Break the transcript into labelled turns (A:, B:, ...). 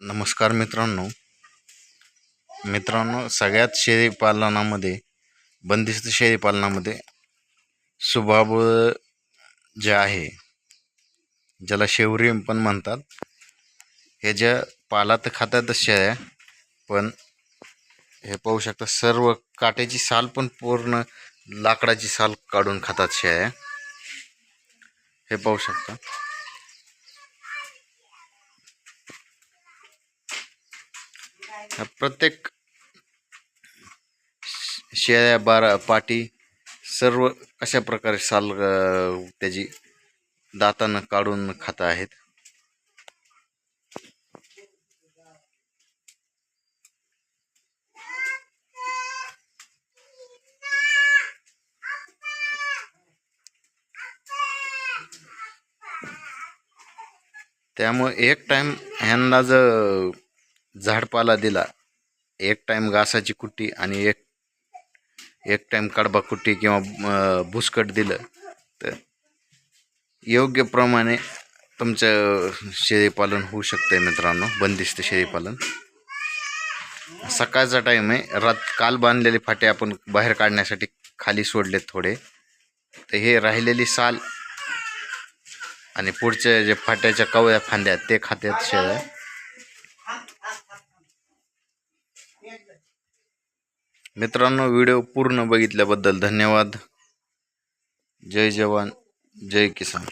A: नमस्कार मित्रांनो. मित्रांनो सगळ्यात शेळीपालनामध्ये बंदिस्त शेळीपालनामध्ये पालनामध्ये जे आहे ज्याला शेवरी पण म्हणतात हे ज्या पाला तर खातातच शेळ्या पण हे पाहू शकता सर्व काट्याची साल पण पूर्ण लाकडाची साल काढून खातात शेळ्या. हे पाहू शकता. प्रत्येक श- शेळ्या बारा पाटी सर्व अशा प्रकारे साल त्याची दातानं काढून खात आहेत? त्यामुळे एक टाइम ह्यांना जर झाडपाला दिला. एक टाईम घासाची कुट्टी आणि एक एक टाईम कडबा कुट्टी किंवा भुसकट दिलं. तर योग्य प्रमाणे तुमचं शेळीपालन होऊ शकतं मित्रांनो बंदिस्त शेळीपालन. सकाळचा टाईम आहे. रात काल बांधलेले फाटे आपण बाहेर काढण्यासाठी खाली सोडलेत थोडे. तर हे राहिलेली साल आणि पुढच्या जे फाट्याच्या कवळ्या फांद्या आहेत, ते खात्यात शेळ्या. मित्रांनो व्हिडिओ पूर्ण बघितल्याबद्दल धन्यवाद. जय जवान जय किसान.